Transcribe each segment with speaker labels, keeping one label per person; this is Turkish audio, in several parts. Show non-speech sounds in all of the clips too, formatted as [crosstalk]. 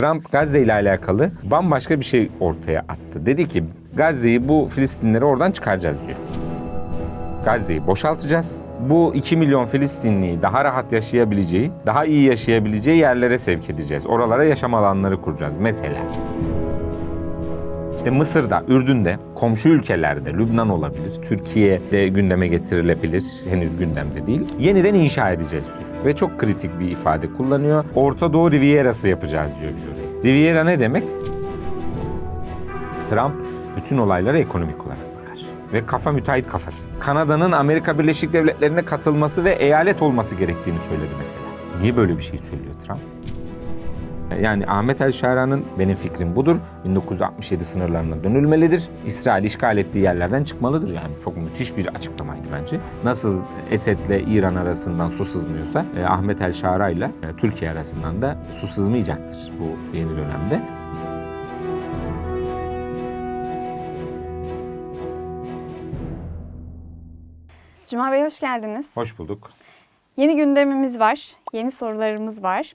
Speaker 1: Trump Gazze ile alakalı bambaşka bir şey ortaya attı. Dedi ki Gazze'yi bu Filistinleri oradan çıkaracağız diyor. Gazze'yi boşaltacağız. Bu 2 milyon Filistinliyi daha rahat yaşayabileceği, daha iyi yaşayabileceği yerlere sevk edeceğiz. Oralara yaşam alanları kuracağız mesela. İşte Mısır'da, Ürdün'de, komşu ülkelerde, Lübnan olabilir, Türkiye'de gündeme getirilebilir, henüz gündemde değil. Yeniden inşa edeceğiz diyor. Ve çok kritik bir ifade kullanıyor. Orta Doğu Riviera'sı yapacağız diyor biz orayı. Riviera ne demek? Trump bütün olaylara ekonomik olarak bakar. Ve kafa müteahhit kafası. Kanada'nın Amerika Birleşik Devletleri'ne katılması ve eyalet olması gerektiğini söyledi mesela. Niye böyle bir şey söylüyor Trump? Yani Ahmet El Şara'nın benim fikrim budur. 1967 sınırlarına dönülmelidir. İsrail işgal ettiği yerlerden çıkmalıdır. Yani çok müthiş bir açıklamaydı bence. Nasıl Esed'le İran arasından su sızmıyorsa e, Ahmet El Şara ile e, Türkiye arasından da su sızmayacaktır bu yeni dönemde.
Speaker 2: Cuma Bey hoş geldiniz.
Speaker 1: Hoş bulduk.
Speaker 2: Yeni gündemimiz var, yeni sorularımız var.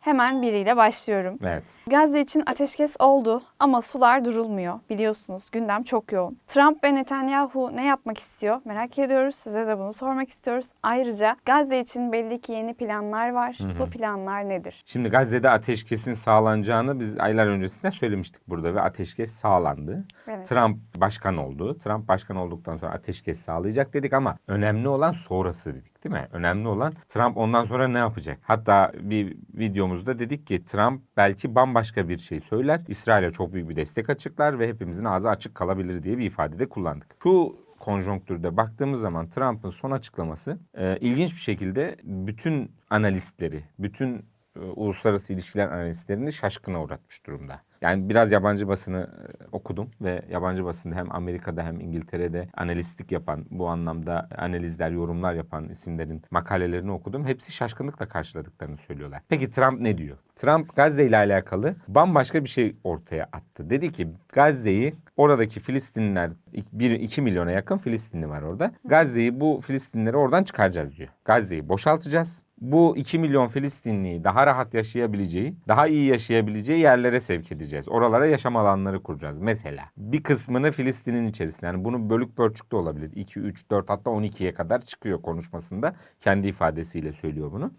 Speaker 2: Hemen biriyle başlıyorum.
Speaker 1: Evet.
Speaker 2: Gazze için ateşkes oldu ama sular durulmuyor. Biliyorsunuz gündem çok yoğun. Trump ve Netanyahu ne yapmak istiyor? Merak ediyoruz. Size de bunu sormak istiyoruz. Ayrıca Gazze için belli ki yeni planlar var. Bu planlar nedir?
Speaker 1: Şimdi Gazze'de ateşkesin sağlanacağını biz aylar öncesinde söylemiştik burada ve ateşkes sağlandı.
Speaker 2: Evet.
Speaker 1: Trump başkan oldu. Trump başkan olduktan sonra ateşkes sağlayacak dedik ama önemli olan sonrası dedik değil mi? Önemli olan Trump ondan sonra ne yapacak? Hatta bir videomuzda dedik ki Trump belki bambaşka bir şey söyler. İsrail'e çok büyük bir destek açıklar ve hepimizin ağzı açık kalabilir diye bir ifadede kullandık. Şu konjonktürde baktığımız zaman Trump'ın son açıklaması e, ilginç bir şekilde bütün analistleri, bütün e, uluslararası ilişkiler analistlerini şaşkına uğratmış durumda. Yani biraz yabancı basını e, okudum ve yabancı basında hem Amerika'da hem İngiltere'de analistlik yapan, bu anlamda analizler, yorumlar yapan isimlerin makalelerini okudum. Hepsi şaşkınlıkla karşıladıklarını söylüyorlar. Peki Trump ne diyor? Trump Gazze ile alakalı bambaşka bir şey ortaya attı. Dedi ki Gazze'yi oradaki Filistinliler 1-2 milyona yakın Filistinli var orada. Gazze'yi bu Filistinleri oradan çıkaracağız diyor. Gazze'yi boşaltacağız. Bu 2 milyon Filistinliyi daha rahat yaşayabileceği, daha iyi yaşayabileceği yerlere sevk edeceğiz. Oralara yaşam alanları kuracağız mesela. Bir kısmını Filistin'in içerisinde yani bunu bölük pörçük de olabilir. 2, 3, 4 hatta 12'ye kadar çıkıyor konuşmasında. Kendi ifadesiyle söylüyor bunu.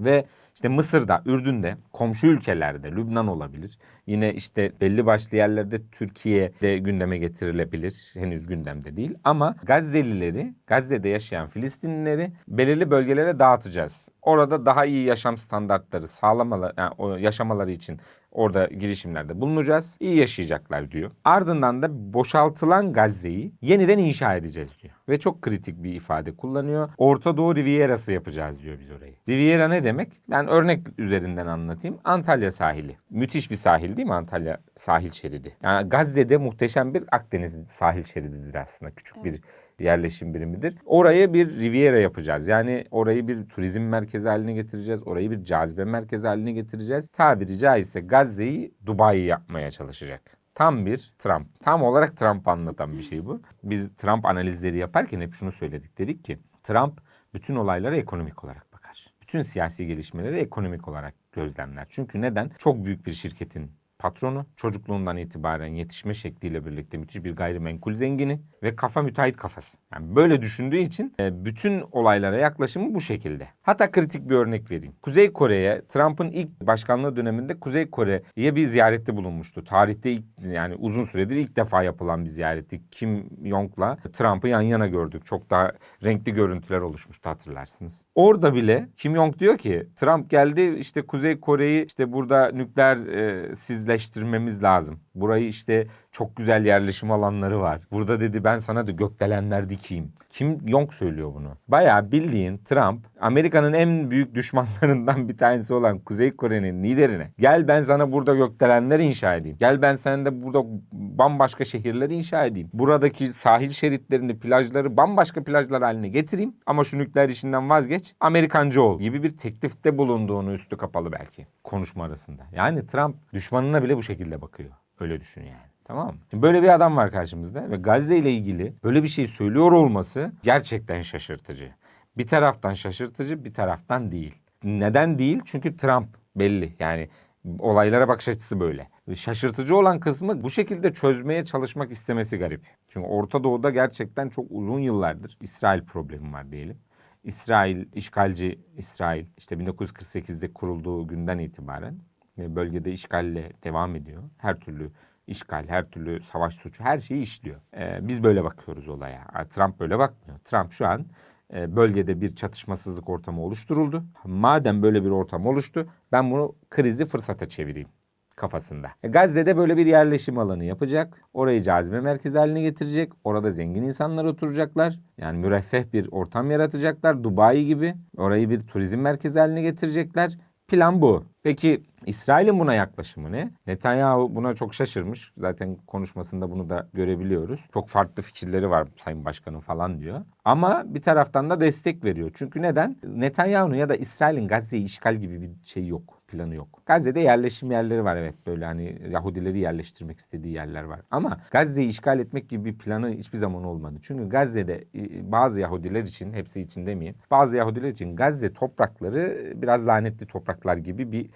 Speaker 1: Ve işte Mısır'da, Ürdün'de, komşu ülkelerde, Lübnan olabilir. Yine işte belli başlı yerlerde Türkiye'de gündeme getirilebilir. Henüz gündemde değil. Ama Gazze'lileri, Gazze'de yaşayan Filistinlileri belirli bölgelere dağıtacağız. Orada daha iyi yaşam standartları sağlamaları, yani yaşamaları için orada girişimlerde bulunacağız. İyi yaşayacaklar diyor. Ardından da boşaltılan Gazze'yi yeniden inşa edeceğiz diyor. Ve çok kritik bir ifade kullanıyor. Orta Doğu Riviera'sı yapacağız diyor biz orayı. Riviera ne demek? Ben örnek üzerinden anlatayım. Antalya sahili. Müthiş bir sahil değil mi Antalya sahil şeridi? Yani Gazze'de muhteşem bir Akdeniz sahil şerididir aslında. Küçük bir yerleşim birimidir. Oraya bir Riviera yapacağız. Yani orayı bir turizm merkezi haline getireceğiz. Orayı bir cazibe merkezi haline getireceğiz. Tabiri caizse Gazze'yi Dubai yapmaya çalışacak. Tam bir Trump. Tam olarak Trump anlatan bir şey bu. Biz Trump analizleri yaparken hep şunu söyledik. Dedik ki Trump bütün olaylara ekonomik olarak bakar. Bütün siyasi gelişmeleri ekonomik olarak gözlemler. Çünkü neden? Çok büyük bir şirketin patronu, çocukluğundan itibaren yetişme şekliyle birlikte müthiş bir gayrimenkul zengini ve kafa müteahhit kafası. Yani böyle düşündüğü için e, bütün olaylara yaklaşımı bu şekilde. Hatta kritik bir örnek vereyim. Kuzey Kore'ye Trump'ın ilk başkanlığı döneminde Kuzey Kore'ye bir ziyarette bulunmuştu. Tarihte ilk yani uzun süredir ilk defa yapılan bir ziyaretti. Kim Jong'la Trump'ı yan yana gördük. Çok daha renkli görüntüler oluşmuştu hatırlarsınız. Orada bile Kim Jong diyor ki Trump geldi işte Kuzey Kore'yi işte burada nükleer e, sizleştirmemiz lazım. Burayı işte çok güzel yerleşim alanları var. Burada dedi ben sana da gökdelenler dikeyim. Kim Jong söylüyor bunu. Bayağı bildiğin Trump Amerika'nın en büyük düşmanlarından bir tanesi olan Kuzey Kore'nin liderine gel ben sana burada gökdelenler inşa edeyim. Gel ben sende burada bambaşka şehirleri inşa edeyim. Buradaki sahil şeritlerini, plajları bambaşka plajlar haline getireyim. Ama şu nükleer işinden vazgeç. Amerikancı ol gibi bir teklifte bulunduğunu üstü kapalı belki konuşma arasında. Yani Trump düşmanına bile bu şekilde bakıyor. Öyle düşün yani. Tamam mı? Böyle bir adam var karşımızda ve Gazze ile ilgili böyle bir şey söylüyor olması gerçekten şaşırtıcı. Bir taraftan şaşırtıcı, bir taraftan değil. Neden değil? Çünkü Trump belli. Yani Olaylara bakış açısı böyle. Şaşırtıcı olan kısmı bu şekilde çözmeye çalışmak istemesi garip. Çünkü Orta Doğu'da gerçekten çok uzun yıllardır İsrail problemi var diyelim. İsrail, işgalci İsrail işte 1948'de kurulduğu günden itibaren bölgede işgalle devam ediyor. Her türlü işgal, her türlü savaş suçu her şeyi işliyor. Ee, biz böyle bakıyoruz olaya. Trump böyle bakmıyor. Trump şu an e, bölgede bir çatışmasızlık ortamı oluşturuldu. Madem böyle bir ortam oluştu ben bunu krizi fırsata çevireyim kafasında. E, Gazze'de böyle bir yerleşim alanı yapacak. Orayı cazibe merkezi haline getirecek. Orada zengin insanlar oturacaklar. Yani müreffeh bir ortam yaratacaklar. Dubai gibi. Orayı bir turizm merkezi haline getirecekler. Plan bu. Peki İsrail'in buna yaklaşımı ne? Netanyahu buna çok şaşırmış. Zaten konuşmasında bunu da görebiliyoruz. Çok farklı fikirleri var Sayın Başkanım falan diyor. Ama bir taraftan da destek veriyor. Çünkü neden? Netanyahu'nun ya da İsrail'in Gazze'yi işgal gibi bir şey yok planı yok. Gazze'de yerleşim yerleri var evet böyle hani Yahudileri yerleştirmek istediği yerler var. Ama Gazze'yi işgal etmek gibi bir planı hiçbir zaman olmadı. Çünkü Gazze'de e, bazı Yahudiler için hepsi için demeyeyim. Bazı Yahudiler için Gazze toprakları biraz lanetli topraklar gibi bir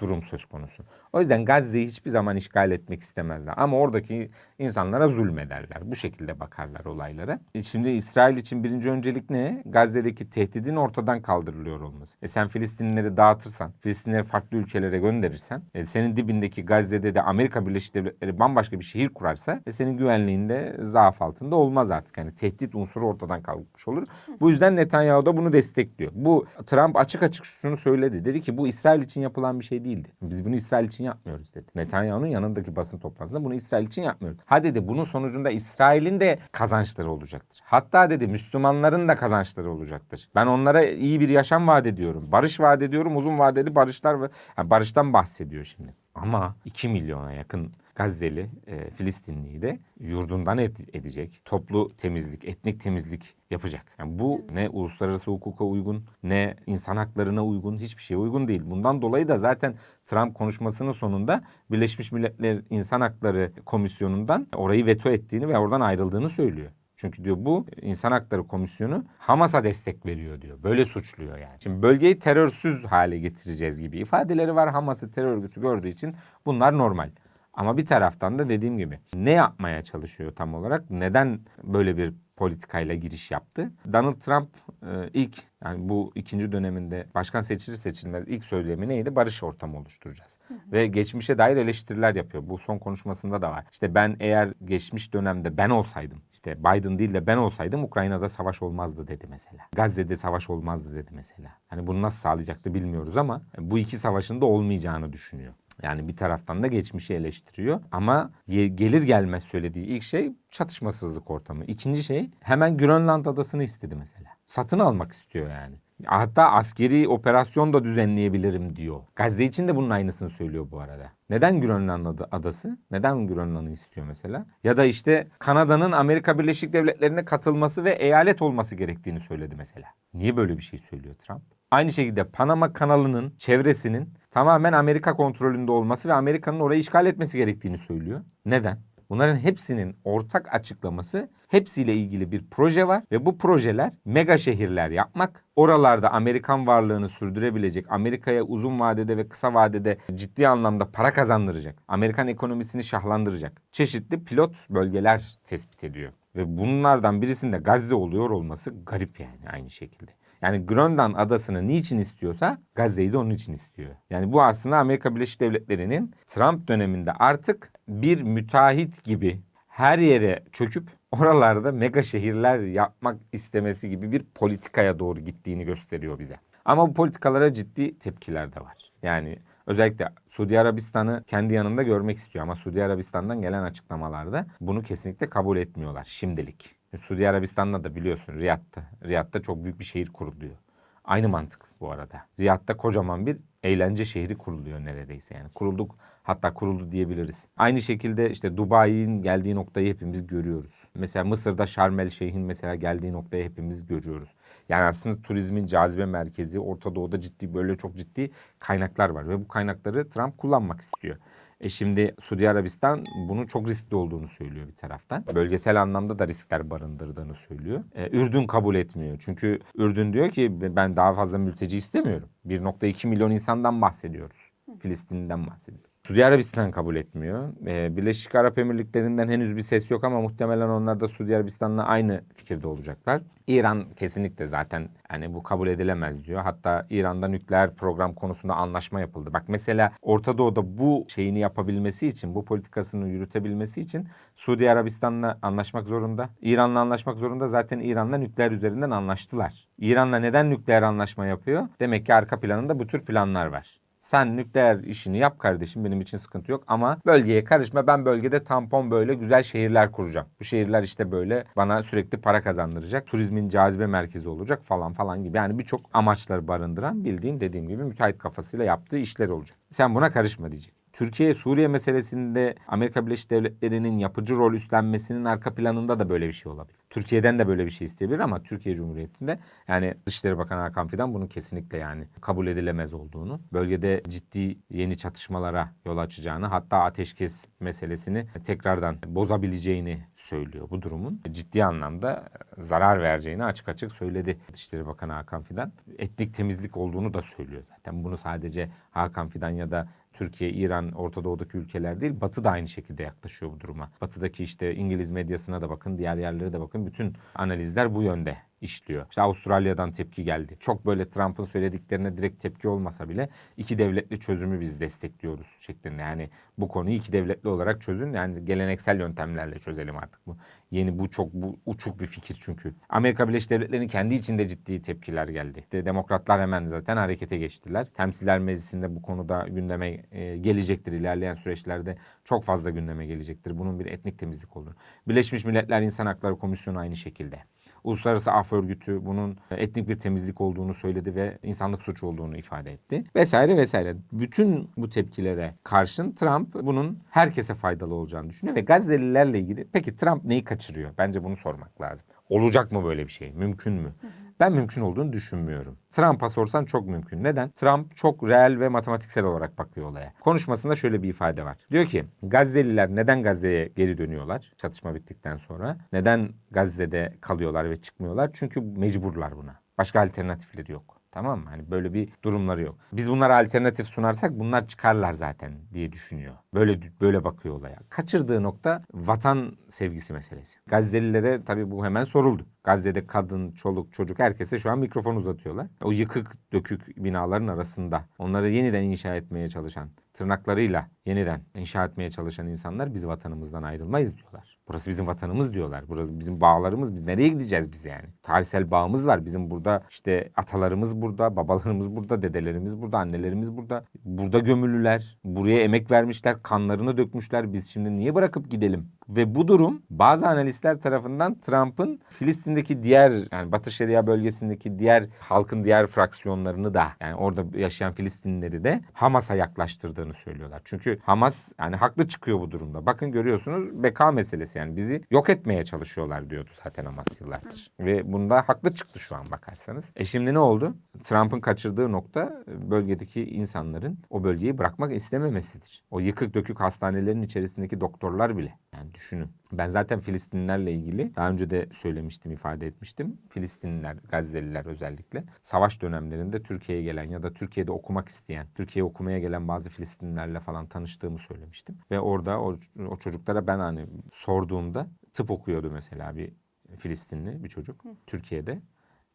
Speaker 1: durum söz konusu. O yüzden Gazze'yi hiçbir zaman işgal etmek istemezler. Ama oradaki insanlara zulmederler. Bu şekilde bakarlar olaylara. E şimdi İsrail için birinci öncelik ne? Gazze'deki tehdidin ortadan kaldırılıyor olması. E sen Filistinlileri dağıtırsan, Filistinleri farklı ülkelere gönderirsen, e senin dibindeki Gazze'de de Amerika Birleşik Devletleri bambaşka bir şehir kurarsa, e senin güvenliğinde zaaf altında olmaz artık. Yani tehdit unsuru ortadan kalkmış olur. Bu yüzden Netanyahu da bunu destekliyor. Bu Trump açık açık şunu söyledi. Dedi ki bu İsrail için yapılan bir şey değildi. Biz bunu İsrail için yapmıyoruz dedi. Netanyahu'nun yanındaki basın toplantısında bunu İsrail için yapmıyoruz. Ha dedi bunun sonucunda İsrail'in de kazançları olacaktır. Hatta dedi Müslümanların da kazançları olacaktır. Ben onlara iyi bir yaşam vaat ediyorum. Barış vaat ediyorum. Uzun vadeli barışlar yani barıştan bahsediyor şimdi. Ama 2 milyona yakın Gazze'li, e, Filistinliyi de yurdundan ed- edecek. Toplu temizlik, etnik temizlik yapacak. Yani bu ne uluslararası hukuka uygun, ne insan haklarına uygun, hiçbir şeye uygun değil. Bundan dolayı da zaten Trump konuşmasının sonunda Birleşmiş Milletler İnsan Hakları Komisyonu'ndan orayı veto ettiğini ve oradan ayrıldığını söylüyor. Çünkü diyor bu İnsan Hakları Komisyonu Hamas'a destek veriyor diyor. Böyle suçluyor yani. Şimdi bölgeyi terörsüz hale getireceğiz gibi ifadeleri var. Hamas'ı terör örgütü gördüğü için bunlar normal. Ama bir taraftan da dediğim gibi ne yapmaya çalışıyor tam olarak? Neden böyle bir politikayla giriş yaptı? Donald Trump e, ilk yani bu ikinci döneminde başkan seçilir seçilmez ilk söylemi neydi? Barış ortamı oluşturacağız. Ve geçmişe dair eleştiriler yapıyor. Bu son konuşmasında da var. İşte ben eğer geçmiş dönemde ben olsaydım, işte Biden değil de ben olsaydım Ukrayna'da savaş olmazdı dedi mesela. Gazze'de savaş olmazdı dedi mesela. Hani bunu nasıl sağlayacaktı bilmiyoruz ama bu iki savaşın da olmayacağını düşünüyor. Yani bir taraftan da geçmişi eleştiriyor ama gelir gelmez söylediği ilk şey çatışmasızlık ortamı. İkinci şey hemen Grönland adasını istedi mesela. Satın almak istiyor yani. Hatta askeri operasyon da düzenleyebilirim diyor. Gazze için de bunun aynısını söylüyor bu arada. Neden Grönland adası? Neden Grönland'ı istiyor mesela? Ya da işte Kanada'nın Amerika Birleşik Devletleri'ne katılması ve eyalet olması gerektiğini söyledi mesela. Niye böyle bir şey söylüyor Trump? Aynı şekilde Panama kanalının çevresinin tamamen Amerika kontrolünde olması ve Amerika'nın orayı işgal etmesi gerektiğini söylüyor. Neden? Bunların hepsinin ortak açıklaması hepsiyle ilgili bir proje var ve bu projeler mega şehirler yapmak, oralarda Amerikan varlığını sürdürebilecek, Amerika'ya uzun vadede ve kısa vadede ciddi anlamda para kazandıracak, Amerikan ekonomisini şahlandıracak çeşitli pilot bölgeler tespit ediyor. Ve bunlardan birisinde Gazze oluyor olması garip yani aynı şekilde. Yani Grönland adasını niçin istiyorsa Gazze'yi de onun için istiyor. Yani bu aslında Amerika Birleşik Devletleri'nin Trump döneminde artık bir müteahhit gibi her yere çöküp oralarda mega şehirler yapmak istemesi gibi bir politikaya doğru gittiğini gösteriyor bize. Ama bu politikalara ciddi tepkiler de var. Yani özellikle Suudi Arabistan'ı kendi yanında görmek istiyor ama Suudi Arabistan'dan gelen açıklamalarda bunu kesinlikle kabul etmiyorlar şimdilik. Suudi Arabistan'da da biliyorsun Riyad'da. Riyad'da çok büyük bir şehir kuruluyor. Aynı mantık bu arada. Riyad'da kocaman bir eğlence şehri kuruluyor neredeyse yani. Kurulduk hatta kuruldu diyebiliriz. Aynı şekilde işte Dubai'nin geldiği noktayı hepimiz görüyoruz. Mesela Mısır'da Şarm El Şeyh'in mesela geldiği noktayı hepimiz görüyoruz. Yani aslında turizmin cazibe merkezi Orta Doğu'da ciddi böyle çok ciddi kaynaklar var ve bu kaynakları Trump kullanmak istiyor. E şimdi Suudi Arabistan bunu çok riskli olduğunu söylüyor bir taraftan. Bölgesel anlamda da riskler barındırdığını söylüyor. E, Ürdün kabul etmiyor. Çünkü Ürdün diyor ki ben daha fazla mülteci istemiyorum. 1.2 milyon insandan bahsediyoruz. Filistin'den bahsediyoruz. Suudi Arabistan kabul etmiyor. Ee, Birleşik Arap Emirlikleri'nden henüz bir ses yok ama muhtemelen onlar da Suudi Arabistan'la aynı fikirde olacaklar. İran kesinlikle zaten hani bu kabul edilemez diyor. Hatta İran'da nükleer program konusunda anlaşma yapıldı. Bak mesela Orta Doğu'da bu şeyini yapabilmesi için, bu politikasını yürütebilmesi için Suudi Arabistan'la anlaşmak zorunda. İran'la anlaşmak zorunda. Zaten İran'la nükleer üzerinden anlaştılar. İran'la neden nükleer anlaşma yapıyor? Demek ki arka planında bu tür planlar var. Sen nükleer işini yap kardeşim benim için sıkıntı yok ama bölgeye karışma ben bölgede tampon böyle güzel şehirler kuracağım. Bu şehirler işte böyle bana sürekli para kazandıracak. Turizmin cazibe merkezi olacak falan falan gibi. Yani birçok amaçları barındıran bildiğin dediğim gibi müteahhit kafasıyla yaptığı işler olacak. Sen buna karışma diyecek. Türkiye Suriye meselesinde Amerika Birleşik Devletleri'nin yapıcı rol üstlenmesinin arka planında da böyle bir şey olabilir. Türkiye'den de böyle bir şey isteyebilir ama Türkiye Cumhuriyeti'nde yani Dışişleri Bakanı Hakan Fidan bunun kesinlikle yani kabul edilemez olduğunu, bölgede ciddi yeni çatışmalara yol açacağını hatta ateşkes meselesini tekrardan bozabileceğini söylüyor bu durumun. Ciddi anlamda zarar vereceğini açık açık söyledi Dışişleri Bakanı Hakan Fidan. Etnik temizlik olduğunu da söylüyor zaten. Bunu sadece Hakan Fidan ya da Türkiye, İran, Orta Doğu'daki ülkeler değil, Batı da aynı şekilde yaklaşıyor bu duruma. Batı'daki işte İngiliz medyasına da bakın, diğer yerlere de bakın. Bütün analizler bu yönde işliyor. İşte Avustralya'dan tepki geldi. Çok böyle Trump'ın söylediklerine direkt tepki olmasa bile iki devletli çözümü biz destekliyoruz şeklinde. Yani bu konuyu iki devletli olarak çözün. Yani geleneksel yöntemlerle çözelim artık bu. Yeni bu çok bu uçuk bir fikir çünkü. Amerika Birleşik Devletleri'nin kendi içinde ciddi tepkiler geldi. De, demokratlar hemen zaten harekete geçtiler. Temsiller Meclisi'nde bu konuda gündeme e, gelecektir ilerleyen süreçlerde. Çok fazla gündeme gelecektir. Bunun bir etnik temizlik olur. Birleşmiş Milletler İnsan Hakları Komisyonu aynı şekilde. Uluslararası Af Örgütü bunun etnik bir temizlik olduğunu söyledi ve insanlık suçu olduğunu ifade etti. Vesaire vesaire. Bütün bu tepkilere karşın Trump bunun herkese faydalı olacağını düşünüyor ve Gazze'lilerle ilgili peki Trump neyi kaçırıyor? Bence bunu sormak lazım. Olacak mı böyle bir şey? Mümkün mü? Ben mümkün olduğunu düşünmüyorum. Trump'a sorsan çok mümkün. Neden? Trump çok reel ve matematiksel olarak bakıyor olaya. Konuşmasında şöyle bir ifade var. Diyor ki Gazze'liler neden Gazze'ye geri dönüyorlar çatışma bittikten sonra? Neden Gazze'de kalıyorlar ve çıkmıyorlar? Çünkü mecburlar buna. Başka alternatifleri yok. Tamam mı? Hani böyle bir durumları yok. Biz bunlara alternatif sunarsak bunlar çıkarlar zaten diye düşünüyor. Böyle böyle bakıyor olaya. Kaçırdığı nokta vatan sevgisi meselesi. Gazelilere tabii bu hemen soruldu. Gazze'de kadın, çoluk, çocuk herkese şu an mikrofon uzatıyorlar. O yıkık dökük binaların arasında onları yeniden inşa etmeye çalışan, tırnaklarıyla yeniden inşa etmeye çalışan insanlar biz vatanımızdan ayrılmayız diyorlar. Burası bizim vatanımız diyorlar. Burası bizim bağlarımız. Biz nereye gideceğiz biz yani? Tarihsel bağımız var. Bizim burada işte atalarımız burada, babalarımız burada, dedelerimiz burada, annelerimiz burada. Burada gömülüler. Buraya emek vermişler, kanlarını dökmüşler. Biz şimdi niye bırakıp gidelim? Ve bu durum bazı analistler tarafından Trump'ın Filistin'deki diğer yani Batı Şeria bölgesindeki diğer halkın diğer fraksiyonlarını da yani orada yaşayan Filistinlileri de Hamas'a yaklaştırdığını söylüyorlar. Çünkü Hamas yani haklı çıkıyor bu durumda. Bakın görüyorsunuz beka meselesi yani bizi yok etmeye çalışıyorlar diyordu zaten Hamas yıllardır. Ve bunda haklı çıktı şu an bakarsanız. E şimdi ne oldu? Trump'ın kaçırdığı nokta bölgedeki insanların o bölgeyi bırakmak istememesidir. O yıkık dökük hastanelerin içerisindeki doktorlar bile. Yani düşünün. Ben zaten Filistinlilerle ilgili daha önce de söylemiştim, ifade etmiştim. Filistinliler, Gazze'liler özellikle savaş dönemlerinde Türkiye'ye gelen ya da Türkiye'de okumak isteyen, Türkiye'ye okumaya gelen bazı Filistinlilerle falan tanıştığımı söylemiştim. Ve orada o, o çocuklara ben hani sorduğumda tıp okuyordu mesela bir Filistinli bir çocuk Türkiye'de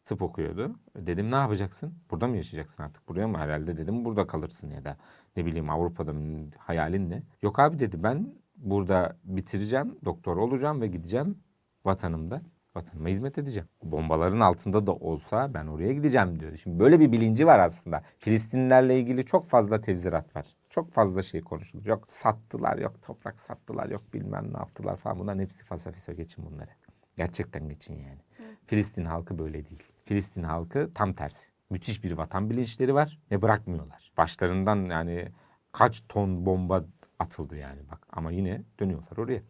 Speaker 1: tıp okuyordu. Dedim ne yapacaksın? Burada mı yaşayacaksın artık? Buraya mı herhalde dedim burada kalırsın ya da ne bileyim Avrupa'da hayalin ne? Yok abi dedi ben burada bitireceğim, doktor olacağım ve gideceğim vatanımda. Vatanıma hizmet edeceğim. Bombaların altında da olsa ben oraya gideceğim diyor. Şimdi böyle bir bilinci var aslında. Filistinlilerle ilgili çok fazla tevzirat var. Çok fazla şey konuşulur. Yok sattılar, yok toprak sattılar, yok bilmem ne yaptılar falan. Bunların hepsi fasafiso geçin bunları. Gerçekten geçin yani. Filistin halkı böyle değil. Filistin halkı tam tersi. Müthiş bir vatan bilinçleri var ve bırakmıyorlar. Başlarından yani kaç ton bomba atıldı yani bak ama yine dönüyorlar oraya.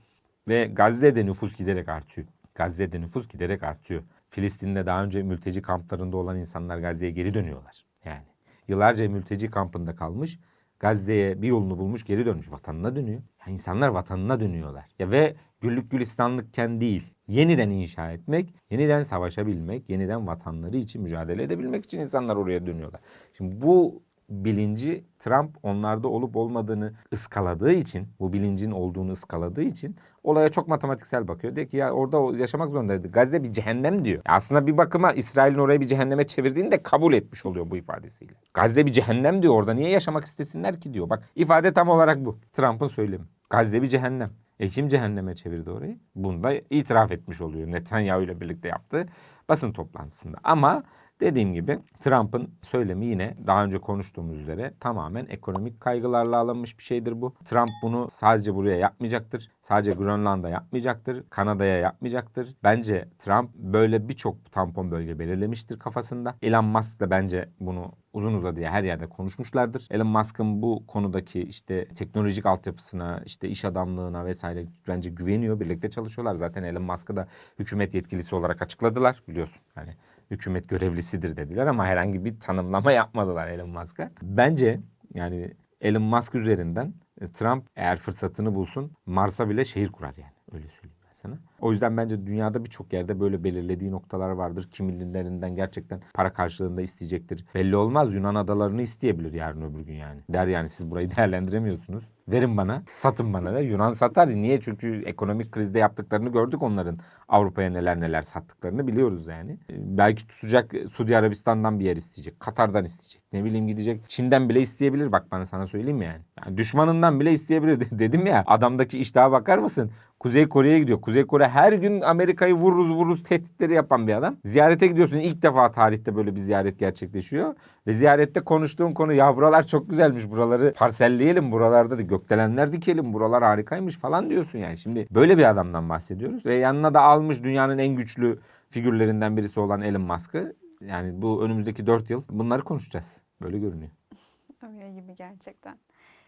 Speaker 1: Ve Gazze'de nüfus giderek artıyor. Gazze'de nüfus giderek artıyor. Filistin'de daha önce mülteci kamplarında olan insanlar Gazze'ye geri dönüyorlar. Yani yıllarca mülteci kampında kalmış, Gazze'ye bir yolunu bulmuş geri dönmüş. Vatanına dönüyor. Ya insanlar vatanına dönüyorlar. Ya ve güllük gülistanlıkken değil, yeniden inşa etmek, yeniden savaşabilmek, yeniden vatanları için mücadele edebilmek için insanlar oraya dönüyorlar. Şimdi bu bilinci Trump onlarda olup olmadığını ıskaladığı için, bu bilincin olduğunu ıskaladığı için olaya çok matematiksel bakıyor. Diyor ki ya orada yaşamak zorundaydı. Gazze bir cehennem diyor. Aslında bir bakıma İsrail'in orayı bir cehenneme çevirdiğini de kabul etmiş oluyor bu ifadesiyle. Gazze bir cehennem diyor orada. Niye yaşamak istesinler ki diyor. Bak ifade tam olarak bu. Trump'ın söylemi. Gazze bir cehennem. E kim cehenneme çevirdi orayı? Bunu da itiraf etmiş oluyor Netanyahu ile birlikte yaptığı basın toplantısında. Ama dediğim gibi Trump'ın söylemi yine daha önce konuştuğumuz üzere tamamen ekonomik kaygılarla alınmış bir şeydir bu. Trump bunu sadece buraya yapmayacaktır. Sadece Grönland'a yapmayacaktır. Kanada'ya yapmayacaktır. Bence Trump böyle birçok tampon bölge belirlemiştir kafasında. Elon Musk da bence bunu uzun uzadıya her yerde konuşmuşlardır. Elon Musk'ın bu konudaki işte teknolojik altyapısına, işte iş adamlığına vesaire bence güveniyor. Birlikte çalışıyorlar. Zaten Elon Musk'ı da hükümet yetkilisi olarak açıkladılar biliyorsun. Yani hükümet görevlisidir dediler ama herhangi bir tanımlama [laughs] yapmadılar Elon Musk'a. Bence yani Elon Musk üzerinden e, Trump eğer fırsatını bulsun Mars'a bile şehir kurar yani. Öyle söyleyeyim ben sana. O yüzden bence dünyada birçok yerde böyle belirlediği noktalar vardır. Kimilerinden gerçekten para karşılığında isteyecektir. Belli olmaz Yunan adalarını isteyebilir yarın öbür gün yani. Der yani siz burayı [laughs] değerlendiremiyorsunuz. Verin bana, satın bana da. Yunan satar. Niye? Çünkü ekonomik krizde yaptıklarını gördük onların. Avrupa'ya neler neler sattıklarını biliyoruz yani. Ee, Belki tutacak Suudi Arabistan'dan bir yer isteyecek. Katar'dan isteyecek. Ne bileyim gidecek. Çin'den bile isteyebilir. Bak bana sana söyleyeyim yani. yani düşmanından bile isteyebilir. [laughs] De- Dedim ya adamdaki iştaha bakar mısın? Kuzey Kore'ye gidiyor. Kuzey Kore her gün Amerika'yı vururuz vururuz tehditleri yapan bir adam. Ziyarete gidiyorsun. İlk defa tarihte böyle bir ziyaret gerçekleşiyor. Ve ziyarette konuştuğun konu ya buralar çok güzelmiş. Buraları parselleyelim. Buralarda da gökdelenler dikelim. Buralar harikaymış falan diyorsun yani. Şimdi böyle bir adamdan bahsediyoruz. Ve yanına da almış dünyanın en güçlü figürlerinden birisi olan Elon Musk'ı. Yani bu önümüzdeki dört yıl bunları konuşacağız. Böyle görünüyor.
Speaker 2: Öyle gibi gerçekten.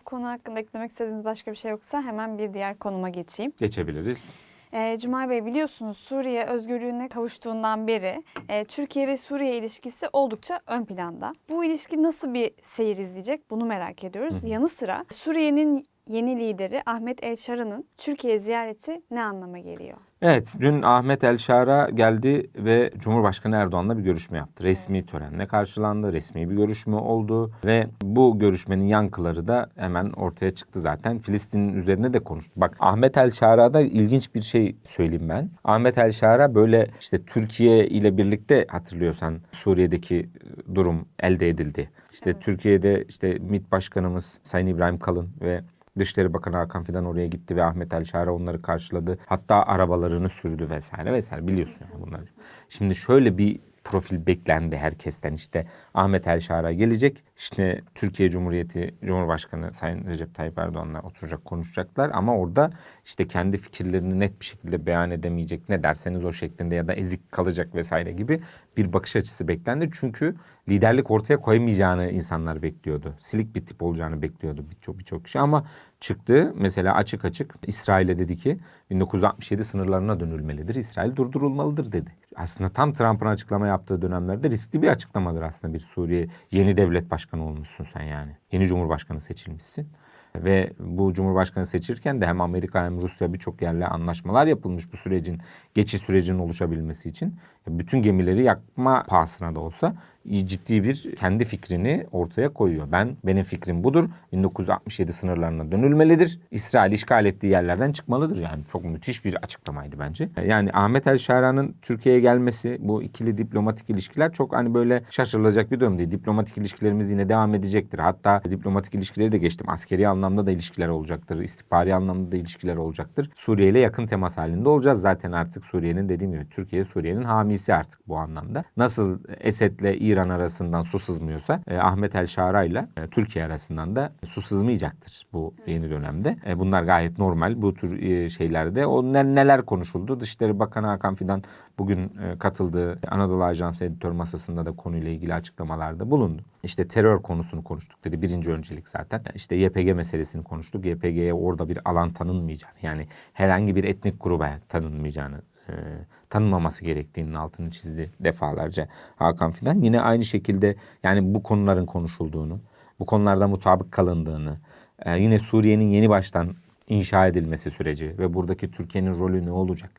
Speaker 2: Konu hakkında eklemek istediğiniz başka bir şey yoksa hemen bir diğer konuma geçeyim.
Speaker 1: Geçebiliriz.
Speaker 2: Ee, Cumay Bey biliyorsunuz Suriye özgürlüğüne kavuştuğundan beri e, Türkiye ve Suriye ilişkisi oldukça ön planda. Bu ilişki nasıl bir seyir izleyecek bunu merak ediyoruz.
Speaker 1: Hı.
Speaker 2: Yanı sıra Suriye'nin yeni lideri Ahmet El Şara'nın Türkiye ziyareti ne anlama geliyor?
Speaker 1: Evet, dün Ahmet El Şara geldi ve Cumhurbaşkanı Erdoğan'la bir görüşme yaptı. Resmi törenle karşılandı, resmi bir görüşme oldu ve bu görüşmenin yankıları da hemen ortaya çıktı zaten. Filistin'in üzerine de konuştu. Bak Ahmet El Şara'da ilginç bir şey söyleyeyim ben. Ahmet El Şara böyle işte Türkiye ile birlikte hatırlıyorsan Suriye'deki e, durum elde edildi. İşte
Speaker 2: Evet.
Speaker 1: Türkiye'de işte MİT Başkanımız Sayın İbrahim Kalın ve Dışişleri Bakanı Hakan Fidan oraya gitti ve Ahmet El Şara onları karşıladı. Hatta arabalarını sürdü vesaire vesaire biliyorsun yani bunları. Şimdi şöyle bir profil beklendi herkesten işte Ahmet El Şara gelecek. İşte Türkiye Cumhuriyeti Cumhurbaşkanı Sayın Recep Tayyip Erdoğan'la oturacak konuşacaklar ama orada işte kendi fikirlerini net bir şekilde beyan edemeyecek ne derseniz o şeklinde ya da ezik kalacak vesaire gibi bir bakış açısı beklendi. Çünkü liderlik ortaya koyamayacağını insanlar bekliyordu. Silik bir tip olacağını bekliyordu birçok birçok kişi ama çıktı. Mesela açık açık İsrail'e dedi ki 1967 sınırlarına dönülmelidir. İsrail durdurulmalıdır dedi. Aslında tam Trump'ın açıklama yaptığı dönemlerde riskli bir açıklamadır aslında bir Suriye yeni devlet başkanı olmuşsun sen yani. Yeni cumhurbaşkanı seçilmişsin. Ve bu cumhurbaşkanı seçirken de hem Amerika hem Rusya birçok yerle anlaşmalar yapılmış bu sürecin geçiş sürecinin oluşabilmesi için. Bütün gemileri yakma pahasına da olsa ciddi bir kendi fikrini ortaya koyuyor. Ben benim fikrim budur. 1967 sınırlarına dönülmelidir. İsrail işgal ettiği yerlerden çıkmalıdır. Yani çok müthiş bir açıklamaydı bence. Yani Ahmet El Şara'nın Türkiye'ye gelmesi bu ikili diplomatik ilişkiler çok hani böyle şaşırılacak bir durum değil. Diplomatik ilişkilerimiz yine devam edecektir. Hatta diplomatik ilişkileri de geçtim. Askeri anlamda da ilişkiler olacaktır. İstihbari anlamda da ilişkiler olacaktır. Suriye ile yakın temas halinde olacağız. Zaten artık Suriye'nin dediğim gibi Türkiye Suriye'nin hamisi artık bu anlamda. Nasıl Esed'le İran arasından su sızmıyorsa e, Ahmet El Şara ile e, Türkiye arasından da su sızmayacaktır bu yeni dönemde. E, bunlar gayet normal bu tür e, şeylerde. O ne- neler konuşuldu? Dışişleri Bakanı Hakan Fidan bugün e, katıldığı Anadolu Ajansı editör masasında da konuyla ilgili açıklamalarda bulundu. İşte terör konusunu konuştuk dedi. Birinci öncelik zaten. İşte YPG meselesini konuştuk. YPG'ye orada bir alan tanınmayacağını yani herhangi bir etnik gruba tanınmayacağını e, tanınmaması gerektiğinin altını çizdi defalarca Hakan Fidan. Yine aynı şekilde yani bu konuların konuşulduğunu, bu konularda mutabık kalındığını, e, yine Suriye'nin yeni baştan inşa edilmesi süreci ve buradaki Türkiye'nin rolü ne olacak?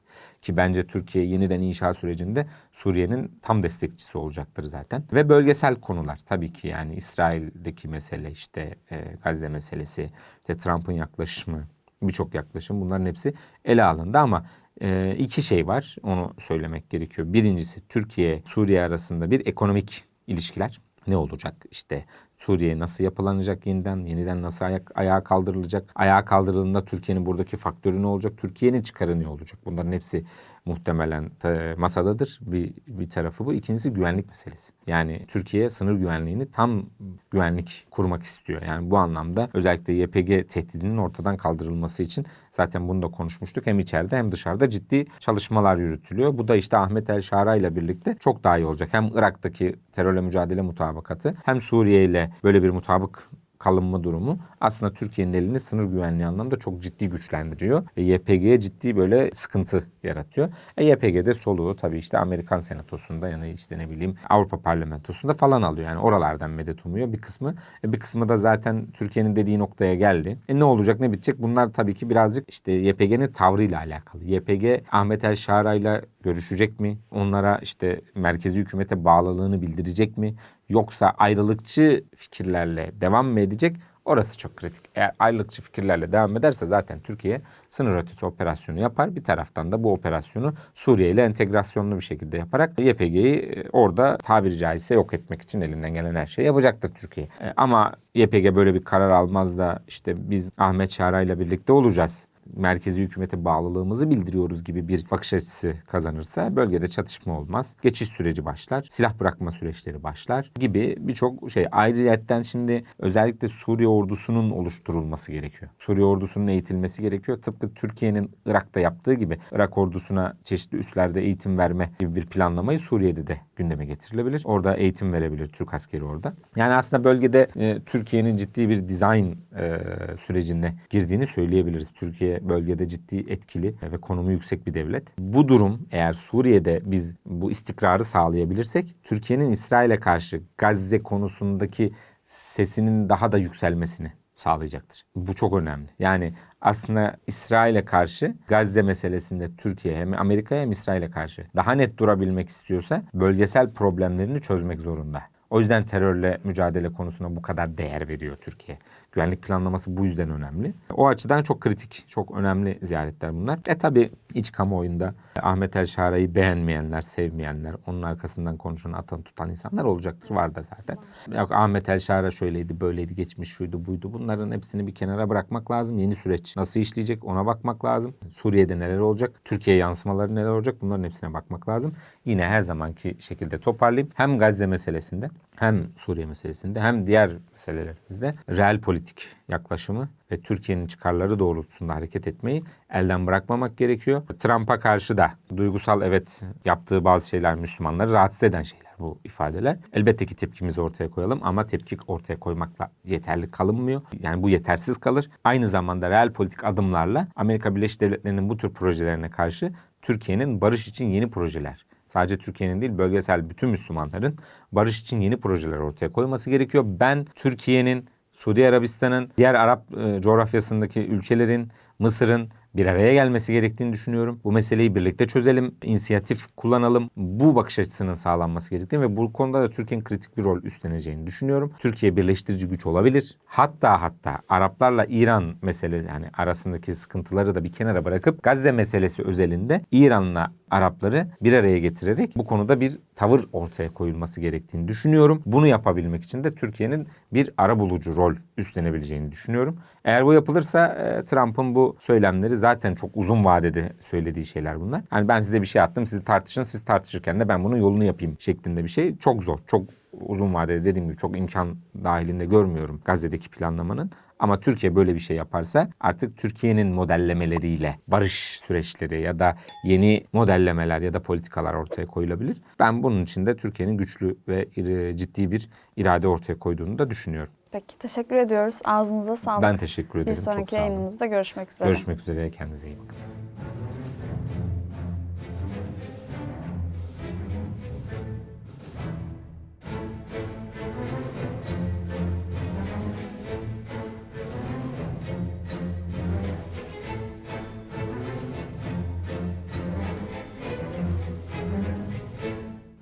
Speaker 1: Ki bence Türkiye yeniden inşa sürecinde Suriye'nin tam destekçisi olacaktır zaten. Ve bölgesel konular tabii ki yani İsrail'deki mesele işte e, Gazze meselesi, işte Trump'ın yaklaşımı, birçok yaklaşım bunların hepsi ele alındı ama e, iki şey var onu söylemek gerekiyor. Birincisi Türkiye Suriye arasında bir ekonomik ilişkiler ne olacak işte Suriye nasıl yapılanacak yeniden, yeniden nasıl ayak, ayağa kaldırılacak, ayağa kaldırıldığında Türkiye'nin buradaki faktörü ne olacak, Türkiye'nin çıkarı ne olacak? Bunların hepsi muhtemelen e, masadadır. Bir, bir tarafı bu. İkincisi güvenlik meselesi. Yani Türkiye sınır güvenliğini tam güvenlik kurmak istiyor. Yani bu anlamda özellikle YPG tehdidinin ortadan kaldırılması için zaten bunu da konuşmuştuk. Hem içeride hem dışarıda ciddi çalışmalar yürütülüyor. Bu da işte Ahmet El Şara ile birlikte çok daha iyi olacak. Hem Irak'taki terörle mücadele mutabakatı hem Suriye ile böyle bir mutabık kalınma durumu aslında Türkiye'nin elini sınır güvenliği anlamda çok ciddi güçlendiriyor. Ve YPG'ye ciddi böyle sıkıntı yaratıyor. E YPG'de soluğu tabii işte Amerikan senatosunda yani işte ne bileyim Avrupa parlamentosunda falan alıyor. Yani oralardan medet umuyor bir kısmı. E bir kısmı da zaten Türkiye'nin dediği noktaya geldi. E ne olacak ne bitecek? Bunlar tabii ki birazcık işte YPG'nin tavrıyla alakalı. YPG Ahmet El Şara'yla görüşecek mi? Onlara işte merkezi hükümete bağlılığını bildirecek mi? Yoksa ayrılıkçı fikirlerle devam mı edecek? Orası çok kritik. Eğer ayrılıkçı fikirlerle devam ederse zaten Türkiye sınır ötesi operasyonu yapar. Bir taraftan da bu operasyonu Suriye ile entegrasyonlu bir şekilde yaparak YPG'yi e, orada tabiri caizse yok etmek için elinden gelen her şeyi yapacaktır Türkiye. E, Ama YPG böyle bir karar almaz da işte biz Ahmet Şara ile birlikte olacağız merkezi hükümete bağlılığımızı bildiriyoruz gibi bir bakış açısı kazanırsa bölgede çatışma olmaz. Geçiş süreci başlar, silah bırakma süreçleri başlar gibi birçok şey. Ayrıyetten şimdi özellikle Suriye ordusunun oluşturulması gerekiyor. Suriye ordusunun eğitilmesi gerekiyor. Tıpkı Türkiye'nin Irak'ta yaptığı gibi Irak ordusuna çeşitli üslerde eğitim verme gibi bir planlamayı Suriye'de de gündeme getirilebilir. Orada eğitim verebilir Türk askeri orada. Yani aslında bölgede e, Türkiye'nin ciddi bir dizayn e, sürecine girdiğini söyleyebiliriz. Türkiye bölgede ciddi etkili ve konumu yüksek bir devlet. Bu durum eğer Suriye'de biz bu istikrarı sağlayabilirsek Türkiye'nin İsrail'e karşı Gazze konusundaki sesinin daha da yükselmesini sağlayacaktır. Bu çok önemli. Yani aslında İsrail'e karşı Gazze meselesinde Türkiye hem Amerika'ya hem İsrail'e karşı daha net durabilmek istiyorsa bölgesel problemlerini çözmek zorunda. O yüzden terörle mücadele konusuna bu kadar değer veriyor Türkiye. Güvenlik planlaması bu yüzden önemli. O açıdan çok kritik, çok önemli ziyaretler bunlar. E tabi iç kamuoyunda Ahmet El Şara'yı beğenmeyenler, sevmeyenler, onun arkasından konuşan, atan tutan insanlar olacaktır. Var da zaten. Yok Ahmet El Şara şöyleydi, böyleydi, geçmiş şuydu, buydu. Bunların hepsini bir kenara bırakmak lazım. Yeni süreç nasıl işleyecek ona bakmak lazım. Suriye'de neler olacak, Türkiye yansımaları neler olacak bunların hepsine bakmak lazım. Yine her zamanki şekilde toparlayıp hem Gazze meselesinde hem Suriye meselesinde hem diğer meselelerimizde real politik yaklaşımı ve Türkiye'nin çıkarları doğrultusunda hareket etmeyi elden bırakmamak gerekiyor. Trump'a karşı da duygusal evet yaptığı bazı şeyler Müslümanları rahatsız eden şeyler bu ifadeler. Elbette ki tepkimizi ortaya koyalım ama tepki ortaya koymakla yeterli kalınmıyor. Yani bu yetersiz kalır. Aynı zamanda real politik adımlarla Amerika Birleşik Devletleri'nin bu tür projelerine karşı Türkiye'nin barış için yeni projeler sadece Türkiye'nin değil bölgesel bütün Müslümanların barış için yeni projeler ortaya koyması gerekiyor. Ben Türkiye'nin, Suudi Arabistan'ın, diğer Arap e, coğrafyasındaki ülkelerin, Mısır'ın bir araya gelmesi gerektiğini düşünüyorum. Bu meseleyi birlikte çözelim, inisiyatif kullanalım. Bu bakış açısının sağlanması gerektiğini ve bu konuda da Türkiye'nin kritik bir rol üstleneceğini düşünüyorum. Türkiye birleştirici güç olabilir. Hatta hatta Araplarla İran mesele yani arasındaki sıkıntıları da bir kenara bırakıp Gazze meselesi özelinde İran'la Arapları bir araya getirerek bu konuda bir tavır ortaya koyulması gerektiğini düşünüyorum. Bunu yapabilmek için de Türkiye'nin bir arabulucu rol üstlenebileceğini düşünüyorum. Eğer bu yapılırsa e, Trump'ın bu söylemleri zaten çok uzun vadede söylediği şeyler bunlar. Hani ben size bir şey attım, siz tartışın, siz tartışırken de ben bunun yolunu yapayım şeklinde bir şey. Çok zor, çok uzun vadede dediğim gibi çok imkan dahilinde görmüyorum Gazze'deki planlamanın. Ama Türkiye böyle bir şey yaparsa artık Türkiye'nin modellemeleriyle barış süreçleri ya da yeni modellemeler ya da politikalar ortaya koyulabilir. Ben bunun için de Türkiye'nin güçlü ve ciddi bir irade ortaya koyduğunu da düşünüyorum.
Speaker 2: Peki teşekkür ediyoruz. Ağzınıza sağlık.
Speaker 1: Ben teşekkür
Speaker 2: Bir
Speaker 1: ederim. Çok
Speaker 2: sonraki
Speaker 1: sağ olun.
Speaker 2: yayınımızda görüşmek üzere.
Speaker 1: Görüşmek üzere. Kendinize iyi bakın.